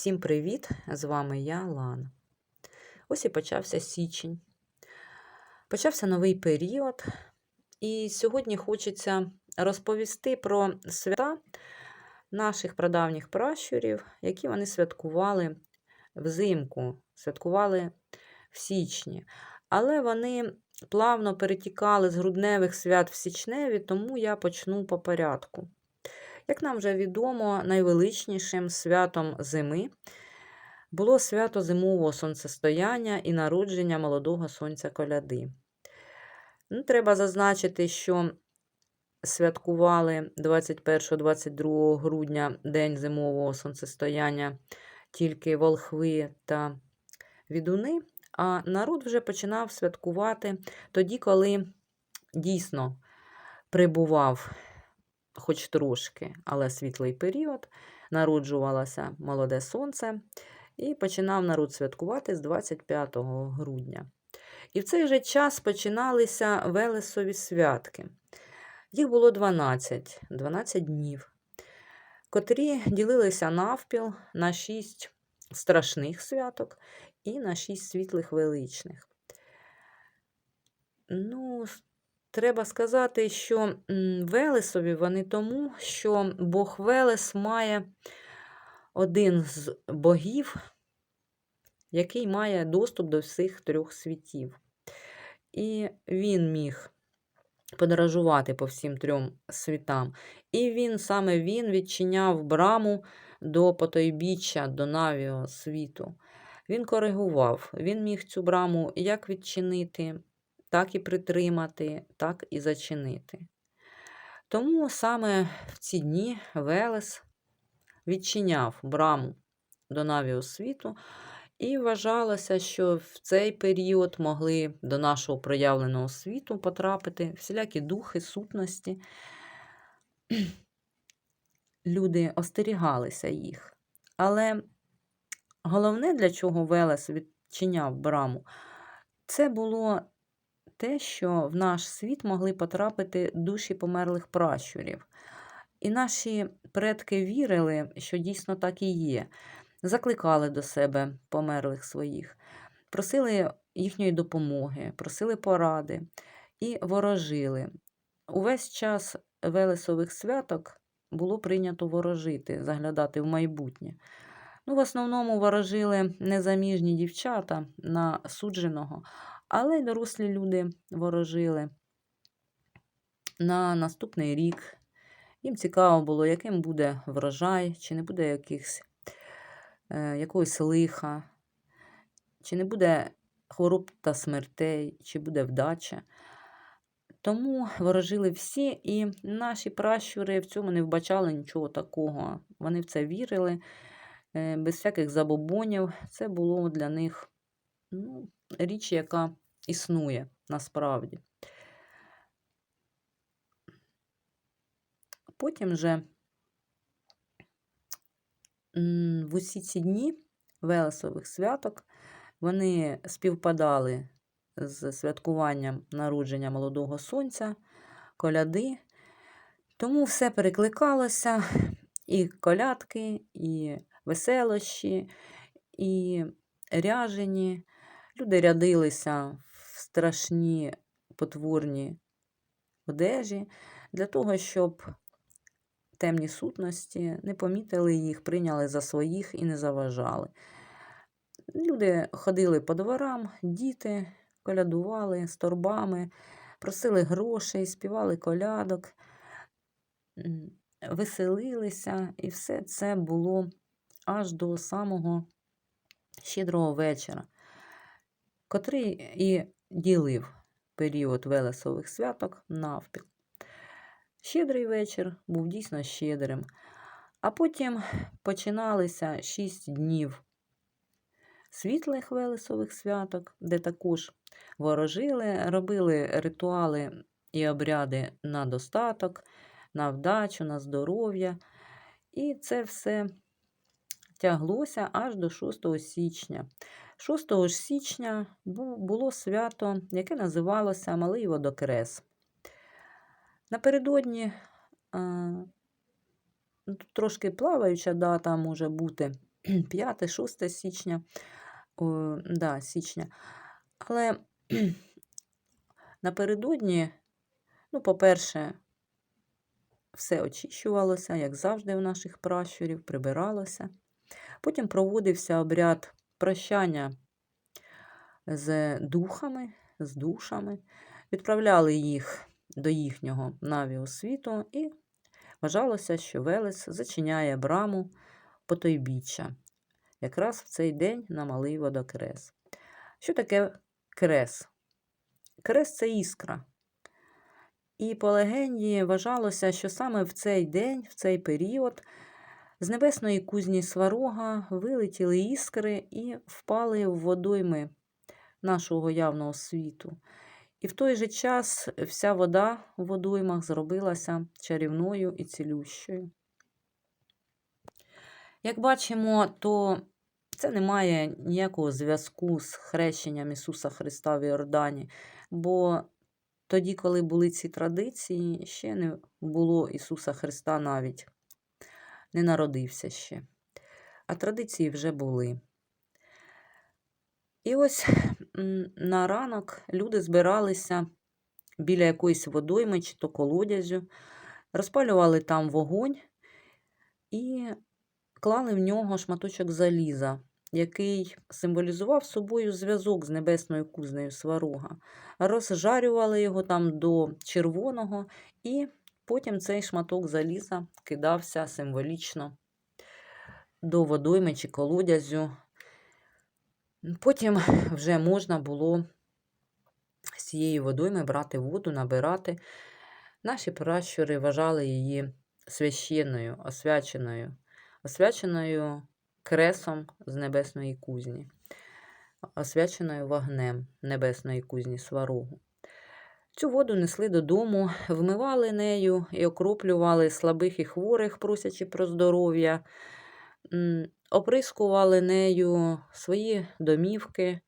Всім привіт! З вами я, Лана. Ось і почався січень. Почався новий період, і сьогодні хочеться розповісти про свята наших прадавніх пращурів, які вони святкували взимку, святкували в січні. Але вони плавно перетікали з грудневих свят в січневі, тому я почну по порядку. Як нам вже відомо, найвеличнішим святом зими було свято зимового сонцестояння і народження молодого сонця коляди. Ну, Треба зазначити, що святкували 21-22 грудня День зимового сонцестояння тільки волхви та відуни, а народ вже починав святкувати тоді, коли дійсно прибував хоч трошки, але світлий період, народжувалося молоде сонце, і починав народ святкувати з 25 грудня. І в цей же час починалися Велесові святки. Їх було 12, 12 днів, котрі ділилися навпіл на 6 страшних святок і на 6 світлих величних. Ну, Треба сказати, що Велесові вони тому, що Бог Велес має один з богів, який має доступ до всіх трьох світів. І він міг подорожувати по всім трьом світам. І він саме він відчиняв браму до потойбіччя, до навіо світу. Він коригував, він міг цю браму як відчинити, так і притримати, так і зачинити. Тому саме в ці дні Велес відчиняв браму до навіо світу, і вважалося, що в цей період могли до нашого проявленого світу потрапити всілякі духи, сутності. Люди остерігалися їх. Але головне, для чого Велес відчиняв браму, це було те, що в наш світ могли потрапити душі померлих пращурів. І наші предки вірили, що дійсно так і є. Закликали до себе померлих своїх, просили їхньої допомоги, просили поради і ворожили. Увесь час Велесових святок було прийнято ворожити, заглядати в майбутнє. Ну, В основному ворожили незаміжні дівчата на судженого, але й дорослі люди ворожили на наступний рік. Їм цікаво було, яким буде врожай, чи не буде якихось, е, якогось лиха, чи не буде хвороб та смертей, чи буде вдача. Тому ворожили всі, і наші пращури в цьому не вбачали нічого такого. Вони в це вірили, е, без всяких забобонів. Це було для них ну, річ, яка існує насправді. Потім же в усі ці дні Велесових святок вони співпадали з святкуванням народження молодого сонця, коляди. Тому все перекликалося і колядки, і веселощі, і ряжені. Люди рядилися в страшні потворні одежі для того, щоб темні сутності не помітили їх, прийняли за своїх і не заважали. Люди ходили по дворам, діти колядували з торбами, просили грошей, співали колядок, веселилися, і все це було аж до самого щедрого вечора котрий і ділив період Велесових святок навпіл. Щедрий вечір був дійсно щедрим. А потім починалися шість днів світлих Велесових святок, де також ворожили, робили ритуали і обряди на достаток, на вдачу, на здоров'я. І це все тяглося аж до 6 січня. 6 ж січня було свято, яке називалося Малий Водокрес. Напередодні, тут трошки плаваюча дата може бути, 5-6 січня. О, да, січня. Але напередодні, ну, по-перше, все очищувалося, як завжди у наших пращурів, прибиралося. Потім проводився обряд прощання з духами, з душами, відправляли їх до їхнього навіосвіту і вважалося, що Велес зачиняє браму потойбіччя, якраз в цей день на малий водокрес. Що таке крес? Крес це іскра. І по легенді вважалося, що саме в цей день, в цей період, з небесної кузні сварога вилетіли іскри і впали в водойми нашого явного світу. І в той же час вся вода в водоймах зробилася чарівною і цілющою. Як бачимо, то це не має ніякого зв'язку з хрещенням Ісуса Христа в Іордані, бо тоді, коли були ці традиції, ще не було Ісуса Христа навіть, не народився ще. А традиції вже були. І ось на ранок люди збиралися біля якоїсь водойми чи то колодязю, розпалювали там вогонь і клали в нього шматочок заліза, який символізував собою зв'язок з небесною кузнею сварога. Розжарювали його там до червоного, і потім цей шматок заліза кидався символічно до водойми чи колодязю. Потім вже можна було з цієї водойми брати воду, набирати. Наші пращури вважали її священною, освяченою, освяченою кресом з небесної кузні, освяченою вогнем небесної кузні сварогу. Цю воду несли додому, вмивали нею і окроплювали слабих і хворих, просячи про здоров'я. Оприскували нею свої домівки,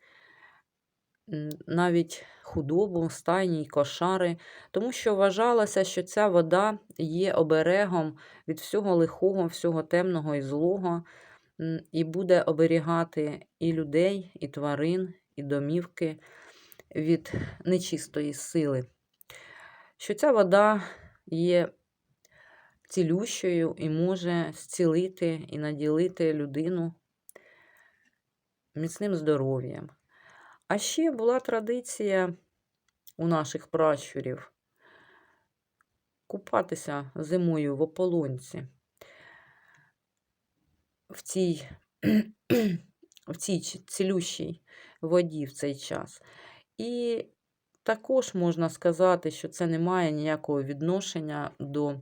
навіть худобу, стайні й кошари, тому що вважалося, що ця вода є оберегом від всього лихого, всього темного і злого, і буде оберігати і людей, і тварин, і домівки від нечистої сили. Що ця вода є цілющою і може зцілити і наділити людину міцним здоров'ям. А ще була традиція у наших пращурів купатися зимою в ополонці в цій в цій цілющій воді в цей час. І також можна сказати, що це не має ніякого відношення до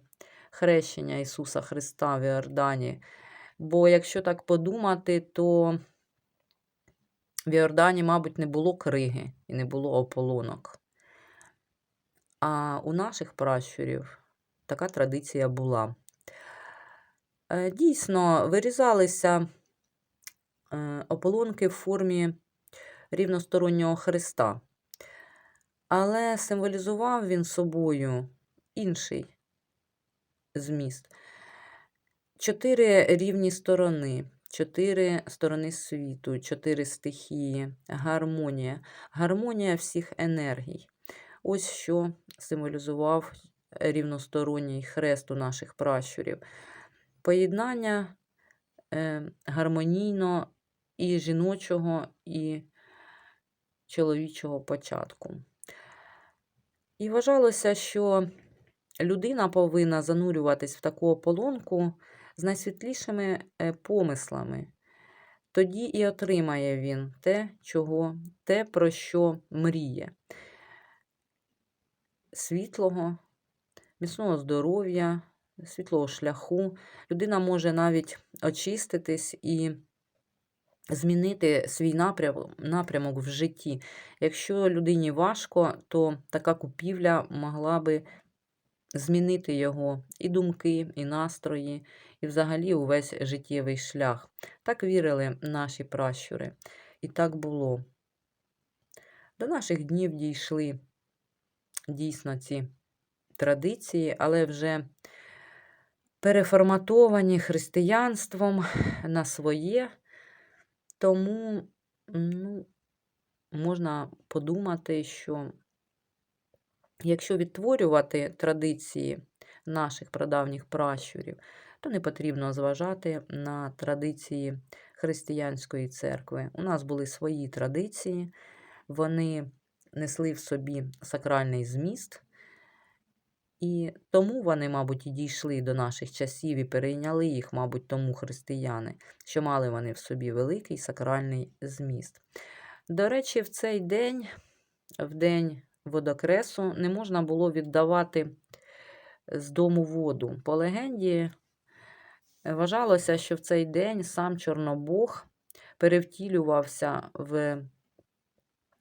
хрещення Ісуса Христа в Іордані. Бо якщо так подумати, то в Іордані, мабуть, не було криги і не було ополонок. А у наших пращурів така традиція була. Е, дійсно, вирізалися е, ополонки в формі рівностороннього Христа, але символізував він собою інший зміст. Чотири рівні сторони, чотири сторони світу, чотири стихії, гармонія, гармонія всіх енергій. Ось що символізував рівносторонній хрест у наших пращурів. Поєднання е, гармонійно і жіночого, і чоловічого початку. І вважалося, що людина повинна занурюватись в таку ополонку з найсвітлішими е, помислами. Тоді і отримає він те, чого, те, про що мріє. Світлого, міцного здоров'я, світлого шляху. Людина може навіть очиститись і змінити свій напрямок, в житті. Якщо людині важко, то така купівля могла би змінити його і думки, і настрої, і взагалі увесь життєвий шлях. Так вірили наші пращури. І так було. До наших днів дійшли дійсно ці традиції, але вже переформатовані християнством на своє. Тому ну, можна подумати, що якщо відтворювати традиції наших прадавніх пращурів, то не потрібно зважати на традиції християнської церкви. У нас були свої традиції, вони несли в собі сакральний зміст, і тому вони, мабуть, і дійшли до наших часів і перейняли їх, мабуть, тому християни, що мали вони в собі великий сакральний зміст. До речі, в цей день, в день водокресу, не можна було віддавати з дому воду. По легенді, вважалося, що в цей день сам Чорнобог перевтілювався в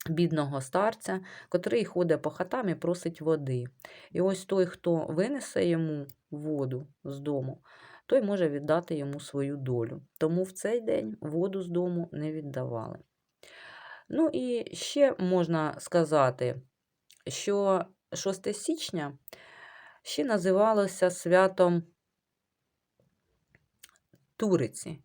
бідного старця, котрий ходить по хатам і просить води. І ось той, хто винесе йому воду з дому, той може віддати йому свою долю. Тому в цей день воду з дому не віддавали. Ну і ще можна сказати, що 6 січня ще називалося святом Туриці.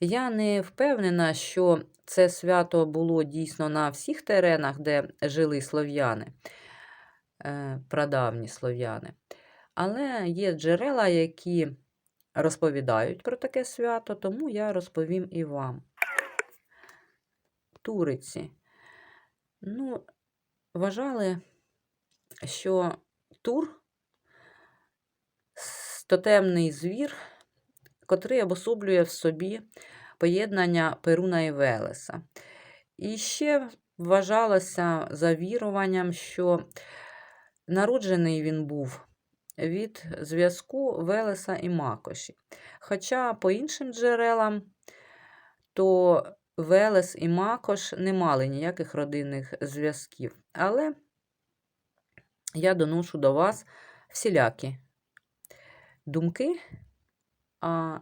Я не впевнена, що це свято було дійсно на всіх теренах, де жили слов'яни, е, прадавні слов'яни. Але є джерела, які розповідають про таке свято, тому я розповім і вам. Туриці. Ну, вважали, що тур тотемний звір, котрий обособлює в собі поєднання Перуна і Велеса. І ще вважалося за віруванням, що народжений він був від зв'язку Велеса і Макоші. Хоча, по іншим джерелам, то Велес і Макош не мали ніяких родинних зв'язків. Але я доношу до вас всілякі думки, а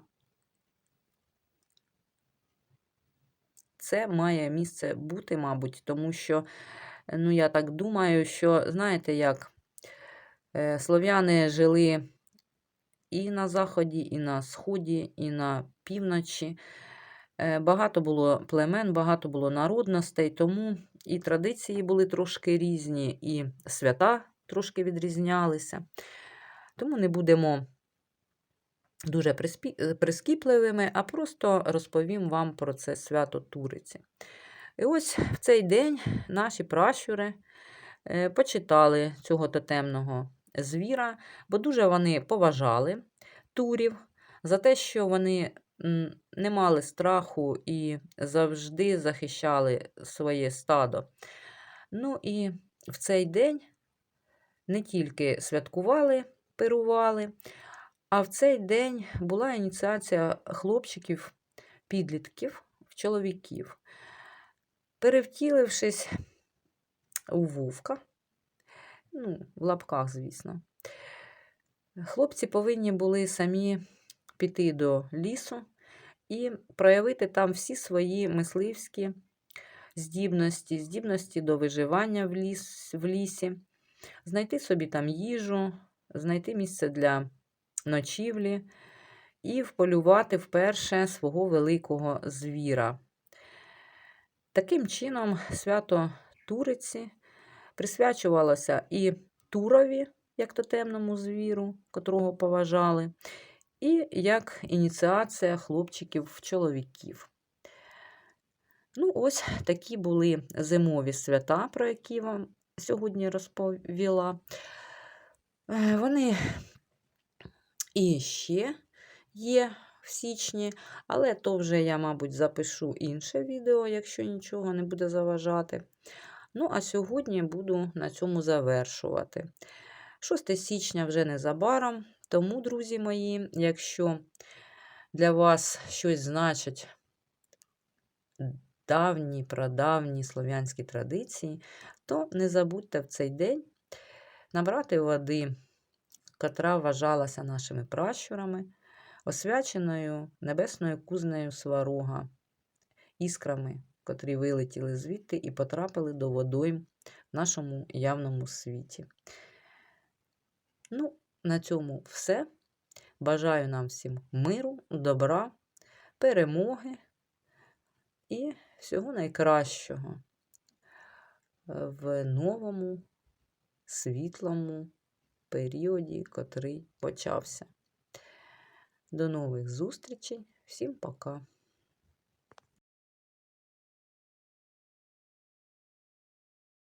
це має місце бути, мабуть, тому що, ну, я так думаю, що, знаєте, як е, слов'яни жили і на Заході, і на Сході, і на півночі. Е, багато було племен, багато було народностей, тому і традиції були трошки різні, і свята трошки відрізнялися. Тому не будемо дуже е, прискіпливими, а просто розповім вам про це свято Туриці. І ось в цей день наші пращури е, почитали цього тотемного звіра, бо дуже вони поважали турів за те, що вони не мали страху і завжди захищали своє стадо. Ну і в цей день не тільки святкували, пирували, а в цей день була ініціація хлопчиків, підлітків, чоловіків, перевтілившись у вовка, ну, в лапках, звісно, хлопці повинні були самі піти до лісу і проявити там всі свої мисливські здібності, здібності до виживання в, ліс, в лісі, знайти собі там їжу, знайти місце для ночівлі і вполювати вперше свого великого звіра. Таким чином, свято Туриці присвячувалося і Турові, як тотемному звіру, котрого поважали, і як ініціація хлопчиків-чоловіків. Ну, ось такі були зимові свята, про які вам сьогодні розповіла. Е, вони і ще є в січні, але то вже я, мабуть, запишу інше відео, якщо нічого не буде заважати. Ну, а сьогодні буду на цьому завершувати. 6 січня вже незабаром, тому, друзі мої, якщо для вас щось значить давні, прадавні слов'янські традиції, то не забудьте в цей день набрати води котра вважалася нашими пращурами, освяченою небесною кузнею сварога, іскрами, котрі вилетіли звідти і потрапили до водойм в нашому явному світі. Ну, на цьому все. Бажаю нам всім миру, добра, перемоги і всього найкращого в новому світлому періоді, котрий почався. До нових зустрічей. Всім пока!